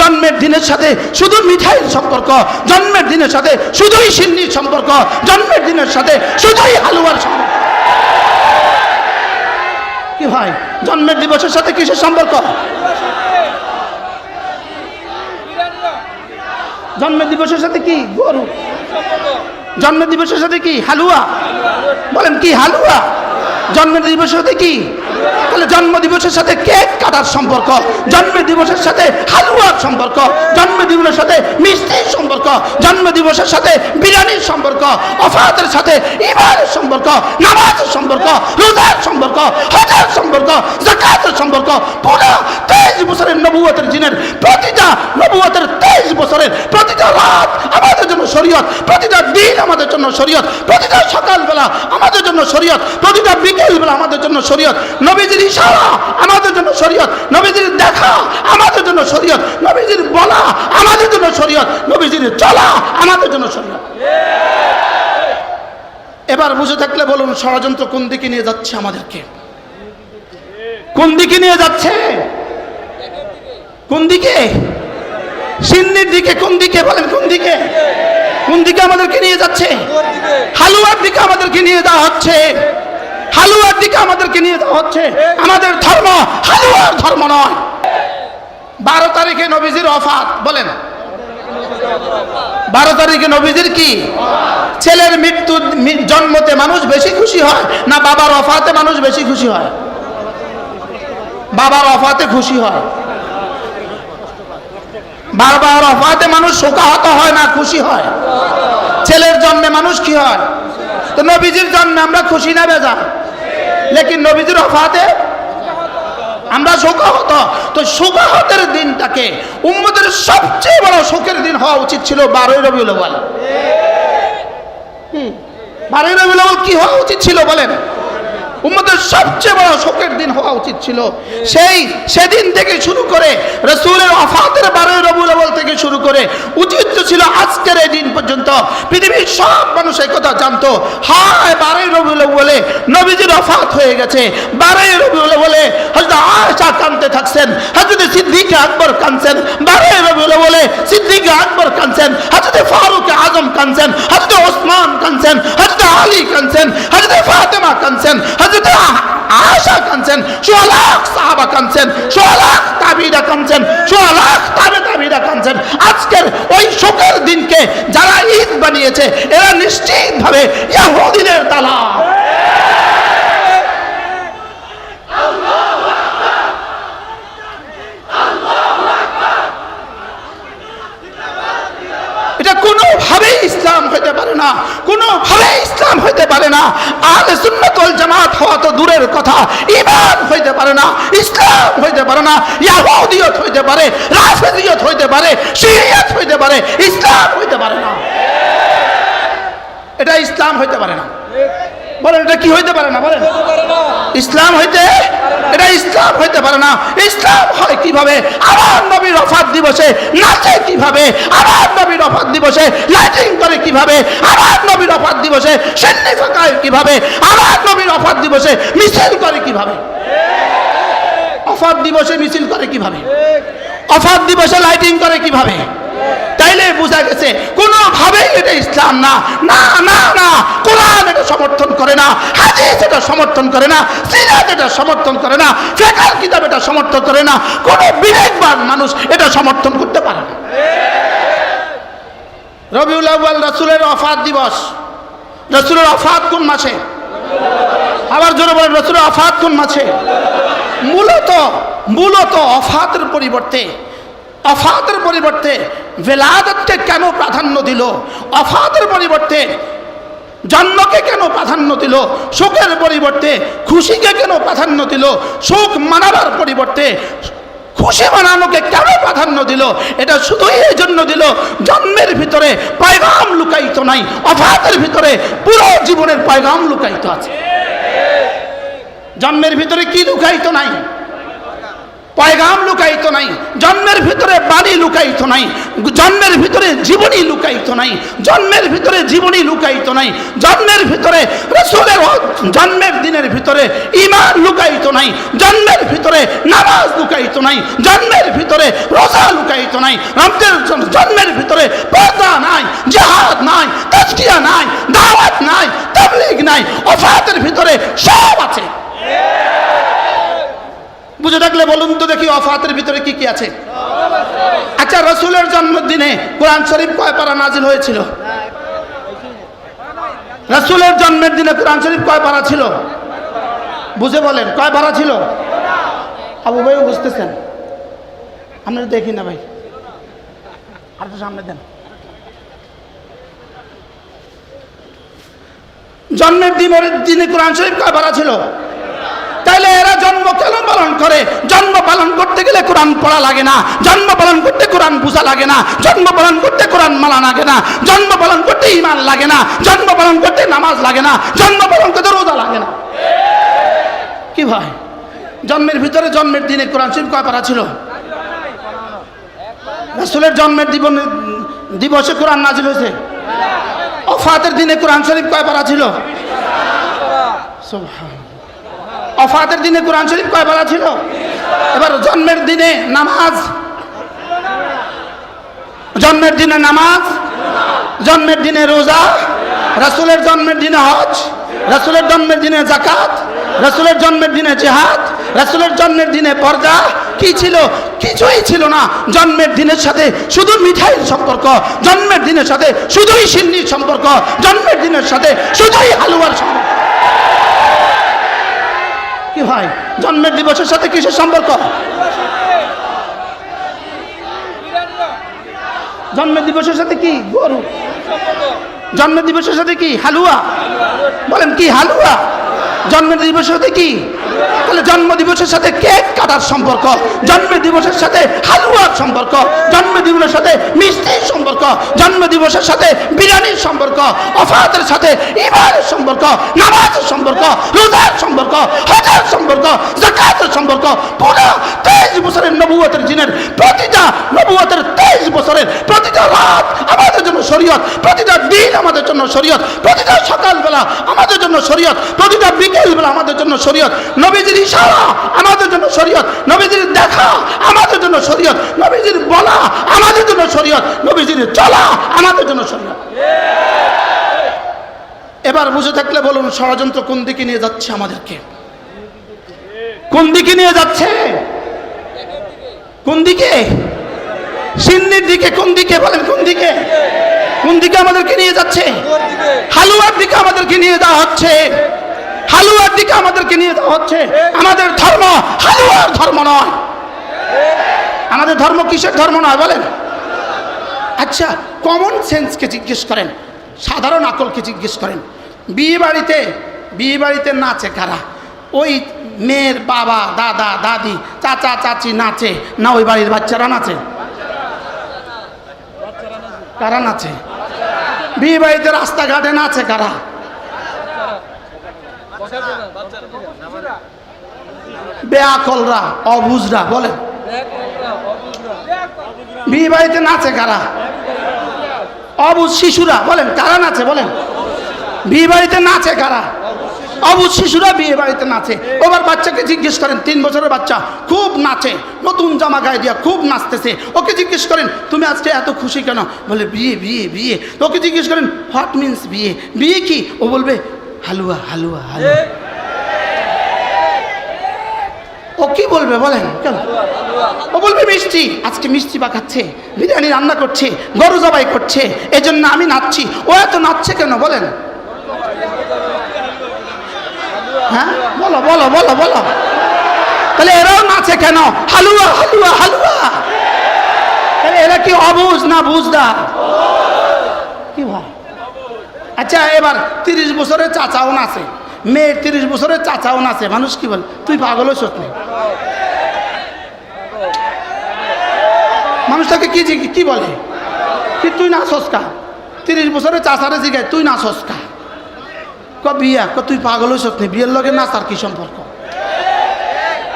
জন্মের দিনের সাথে শুধু মিঠাইয়ের সম্পর্ক, জন্মের দিনের সাথে শুধুই সিন্নির সম্পর্ক, জন্মের দিনের সাথে শুধুই হালুয়ার সম্পর্ক। কি ভাই, জন্মের দিবসের সাথে কিসের সম্পর্ক? জন্মের দিবসের সাথে কি গরু? জন্ম দিবসের সাথে কি হালুয়া? বলেন কি হালুয়া? জন্মের দিবসের সাথে কি তাহলে জন্ম দিবসের সাথে কেক কাটার সম্পর্ক, জন্ম দিবসের সাথে হালুয়ার সম্পর্ক, জন্ম দিবসের সাথে মিষ্টির সম্পর্ক, জন্ম দিবসের সাথে বিরিয়ানির সম্পর্ক, অফাতের সাথে ইমানের সম্পর্ক, নামাজের সম্পর্ক, রোজার সম্পর্ক, হজের সম্পর্ক জাকাতের সম্পর্ক, পুরো তেইশ বছরের নবুয়তের জিনের প্রতিটা নবুয়তের তেইশ বছরের প্রতিটা রাত আমাদের জন্য শরীয়ত, প্রতিটা দিন আমাদের জন্য শরীয়ত, প্রতিটা সকালবেলা আমাদের জন্য শরীয়ত, প্রতিটা বিকেলবেলা আমাদের জন্য শরীয়ত, নবীজির ইশারা আমাদের জন্য শরীয়ত, নবীজির দেখা আমাদের জন্য শরীয়ত, নবীজির বলা আমাদের জন্য শরীয়ত, নবীজির চলা আমাদের জন্য শরীয়ত। এবার বুঝে থাকলে বলুন, ষড়যন্ত্র কোন দিকে নিয়ে যাচ্ছে আমাদেরকে? কোন দিকে নিয়ে যাচ্ছে? কোন দিকে? সিন্নির দিকে কোন দিকে বলেন, কোন দিকে? কোন দিকে আমাদেরকে নিয়ে যাচ্ছে? হালুয়ার দিকে আমাদেরকে নিয়ে যাওয়া হচ্ছে। হালুয়ার দিকে আমাদেরকে নিয়ে যাওয়া হচ্ছে। আমাদের ধর্ম হালুয়ার ধর্ম নয়। বারো তারিখে নবীজির অফাত বলেন। বারো তারিখে নবীজির কি? ছেলের মৃত্যু জন্মতে মানুষ বেশি খুশি হয় না বাবার অফাতে মানুষ বেশি খুশি হয়? বাবার অফাতে খুশি হয়। বারবার অফাতে মানুষ শোকাহত হয় না খুশি হয়? ছেলের জন্মে মানুষ কি হয়? তো নবীজির জন্মে আমরা খুশি না বেজা লেকিন নবীজির অফাতে আমরা শোকাহত তো শোকাহতের দিনটাকে উম্মদের সবচেয়ে বড় শোকের দিন হওয়া উচিত ছিল বারোই হুম, বারোই রবিউল কি হওয়া উচিত ছিল বলেন? উম্মদের সবচেয়ে বড় শোকের দিন হওয়া উচিত ছিল। সেই সেদিন থেকে শুরু করে রসুলের অফাতের বারোই রবিউল আউয়াল থেকে শুরু করে উচিত ছিল আজকের এই দিন পর্যন্ত পৃথিবীর সব মানুষ কথা জানতো। হায়, বারোই রবিউল আউয়ালে নবীজির অফাত হয়ে গেছে। বারোই রবিউল আউয়ালে হযরত আয়েশা কাঁদতে থাকছেন, হযরত সিদ্দিক আকবর কাঁদছেন। বারোই রবিউল আউয়ালে সিদ্দিক আকবর কাঁদছেন, হযরত ফারুক আজম কাঁদছেন, হযরত ওসমান কাঁদছেন, হযরত আলী কাঁদছেন, হযরত ফাতেমা কাঁদছেন হযরত আশা কানছেন লাখ সাহাবা কানছেন লাখ তাবিরা কানছেন লাখ তাবে তাবিরা কানছেন আজকের ওই শোকের দিনকে যারা ঈদ বানিয়েছে, এরা নিশ্চিতভাবে ইয়াহুদিনের তালা এটা কোনোভাবেই ইসলাম হইতে পারে না কোনোভাবে ইসলাম হইতে পারে না। আর সুন্নতল জামাত হওয়া তো দূরের কথা ইমান হইতে পারে না, ইসলাম হইতে পারে না, ইয়াহুদিয়ত হইতে পারে রাফেদিয়ত হইতে পারে, শিরিয়ত হইতে পারে, ইসলাম হইতে পারে না। এটা ইসলাম হইতে পারে না। বলেন, এটা কি হইতে পারে না, বলেন। ইসলাম হইতে? এটা ইসলাম হইতে পারে না। ইসলাম হয় কীভাবে? আমার নবীর অফাত দিবসে নাচে কীভাবে? আমার নবীর অফাত দিবসে লাইটিং করে কীভাবে? আমার নবীর অফাত দিবসে সেন্নি ফাঁকায় কীভাবে? আমার নবীর অফাত দিবসে মিছিল করে কীভাবে? অফাত দিবসে মিছিল করে কীভাবে? অফাত দিবসে লাইটিং করে কীভাবে? তাইলে বোঝা গেছে, কোনোভাবেই এটা ইসলাম না। না না না, কোরআন এটা সমর্থন করে না, হাদিস এটা সমর্থন করে না, সিরাত এটা সমর্থন করে না ফেকার কিতাব এটা সমর্থন করে না, কোনো বিবেকবান মানুষ এটা সমর্থন করতে পারে না। রবিউল আউয়াল রাসূলের অফাত দিবস। রসুলের অফাত কোন মাসে? আবার জোরে বলেন, রসুলের অফাত কোন মাসে? মূলত মূলত অফাতের পরিবর্তে অফাতের পরিবর্তে ভেলাদতকে কেন প্রাধান্য দিল? অফাতের পরিবর্তে জন্মকে কেন প্রাধান্য দিল? সুখের পরিবর্তে খুশিকে কেন প্রাধান্য দিল? সুখ মানাবার পরিবর্তে খুশি মানানোকে কেন প্রাধান্য দিল? এটা শুধুই এই জন্য দিল, জন্মের ভিতরে পয়গাম লুকায়িত নাই, অফাতের ভিতরে পুরো জীবনের পয়গাম লুকায়িত আছে। জন্মের ভিতরে কি লুকায়িত নাই? পয়গাম লুকায়িত নাই, জন্মের ভিতরে বাণী লুকায়িত নাই, জন্মের ভিতরে জীবনী লুকায়িত নাই, জন্মের ভিতরে জীবনী লুকায়িত নাই, জন্মের ভিতরে রসুলের জন্মের দিনের ভিতরে ইমান লুকায়িত নাই, জন্মের ভিতরে নামাজ লুকায়িত নাই, জন্মের ভিতরে রোজা লুকায়িত নাই, রমজান জন্মের ভিতরে পর্দা নাই, জাহাদ নাই, তাজকিয়া নাই, দাওয়াত নাই, তাবলিগ নাই অফাতের ভিতরে সব আছে। বুঝে থাকলে বলুন তো দেখি অফাতের ভিতরে কি কি আছে। আচ্ছা রসুলের জন্মদিনে কোরআন শরীফ কয় পারা নাজিল হয়েছিল? রসুলের জন্মের দিনে কোরআন শরীফ কয় পারা ছিল? বুঝে বলেন, কয় পারা ছিল? আবু ভাইও বুঝতেছেন? আপনারা দেখি না ভাই। আর একটু সামনে দেন। জন্মের দিনের দিনে কোরআন শরীফ কয় পারা ছিল? তাইলে এরা জন্ম কেন পালন করে? জন্ম পালন করতে গেলে কোরআন পড়া লাগে না। জন্ম পালন করতে কোরআন বুঝা লাগে না। জন্ম পালন করতে কোরআন মালা লাগে না। জন্ম পালন করতে ইমান লাগে না। জন্ম পালন করতে নামাজ লাগে না। জন্ম পালন করতে রোজা লাগে না। কি ভাই? জন্মের ভিতরে জন্মের দিনে কোরআন শরীফ কয় পারা ছিল? রাসূলের জন্মের দিবনে দিবসে কোরআন নাজিল হয়েছে। অফাতের দিনে কোরআন শরীফ কয় পারা ছিল? সুবহান অফাতের দিনে কোরআন শরীফ কয় পারা ছিল? এবার জন্মের দিনে নামাজ। জন্মের দিনে নামাজ, জন্মের দিনে রোজা, রাসূলের জন্মের দিনে হজ, রাসূলের জন্মের দিনে জাকাত রাসূলের জন্মের দিনে জেহাদ, রাসূলের জন্মের দিনে পর্দা, কি ছিল? কিছুই ছিল না। জন্মের দিনের সাথে শুধু মিঠাইয়ের সম্পর্ক, জন্মের দিনের সাথে শুধুই সিন্নির সম্পর্ক, জন্মের দিনের সাথে শুধুই হালুয়ার সম্পর্ক। কি ভাই জন্মের দিবসের সাথে কিসের সম্পর্ক? জন্মের দিবসের সাথে কি? গরু। জন্মের দিবসের সাথে কি? হালুয়া। বলেন কি হালুয়া? জন্মের দিবসের সাথে কি? তাহলে জন্ম দিবসের সাথে কেক কাটার সম্পর্ক, জন্ম দিবসের সাথে হালুয়ার সম্পর্ক, জন্ম দিবসের সাথে মিষ্টির সম্পর্ক, জন্ম দিবসের সাথে বিরিয়ানির সম্পর্ক, অফাতের সাথে ইমানের সম্পর্ক, নামাজের সম্পর্ক, রোজার সম্পর্ক, হজের সম্পর্ক, জাকাতের সম্পর্ক। পুরো তেইশ বছরের নবুয়তের জিনের প্রতিটা নবুয়তের তেইশ বছরের প্রতিটা রাত শরীয়ত। প্রতিটা দিন আমাদের জন্য শরীয়ত। প্রতিটা সকালবেলা আমাদের জন্য শরীয়ত। প্রতিটা বিকেলবেলা আমাদের জন্য শরীয়ত। নবীজির ইশারা আমাদের জন্য শরীয়ত। নবীজির দেখা আমাদের জন্য শরীয়ত। নবীজির বলা আমাদের জন্য শরীয়ত। নবীজির চলা আমাদের জন্য শরীয়ত। এবার বুঝে থাকলে বলুন, ষড়যন্ত্র কোন দিকে নিয়ে যাচ্ছে আমাদেরকে? কোন দিকে নিয়ে যাচ্ছে? কোন দিকে? সিন্নির দিকে কোন দিকে বলেন, কোন দিকে? কোন দিকে আমাদেরকে নিয়ে যাচ্ছে? হালুয়ার দিকে আমাদেরকে নিয়ে যাওয়া হচ্ছে। হালুয়ার দিকে আমাদেরকে নিয়ে যাওয়া হচ্ছে। আমাদের ধর্ম হালুয়ার ধর্ম নয়। আমাদের ধর্ম কিসের ধর্ম নয় বলেন? আচ্ছা কমন সেন্সকে জিজ্ঞেস করেন সাধারণ আকলকে জিজ্ঞেস করেন। বিয়ে বাড়িতে বিয়ে বাড়িতে নাচে কারা? ওই মেয়ের বাবা দাদা দাদি চাচা চাচি নাচে না ওই বাড়ির বাচ্চারা নাচে? কারা নাচে? বিয়ে রাস্তাঘাটে নাচে কারা? বেয়াকলরা, অবুজরা, বলেন। বিয়ে নাচে কারা? অবুজ শিশুরা, বলেন, কারা নাচে, বলেন। বিয়ে নাচে কারা? অবুজ শিশুরা বিয়ে বাড়িতে নাচে। ওবার বাচ্চাকে জিজ্ঞেস করেন, তিন বছরের বাচ্চা? খুব নাচে। নতুন জামা গায়ে দিয়া খুব নাচতেছে। ওকে জিজ্ঞেস করেন, তুমি আজকে এত খুশি কেন? বলে, বিয়ে বিয়ে বিয়ে। ওকে জিজ্ঞেস করেন হোয়াট মিন্স বিয়ে? বিয়ে কি? ও বলবে, হালুয়া হালুয়া হালুয়া। ও কি বলবে বলেন, কেন? ও বলবে, মিষ্টি, আজকে মিষ্টি পাকাচ্ছে, বিরিয়ানি রান্না করছে, গরু জবাই করছে, এজন্য আমি নাচছি। ও এত নাচছে কেন বলেন? হ্যাঁ? বলো বলো বলো বলো। তাহলে এরাও নাচে কেন? হালুয়া হালুয়া হালুয়া। তাহলে এরা কি অবুঝ না বুঝদা? কি ভাই? আচ্ছা এবার তিরিশ বছরের চাচাও নাচে। মেয়ের তিরিশ বছরের চাচাও নাচে। মানুষ কি বলে? তুই পাগল নেই মানুষ তাকে কি কি বলে? কি তুই না কা? তিরিশ বছরের চাচারে জিগায়, তুই না কা? ক বিয়া তুই পাগল হইস নি বিয়ের লগে নাচ আর কি সম্পর্ক?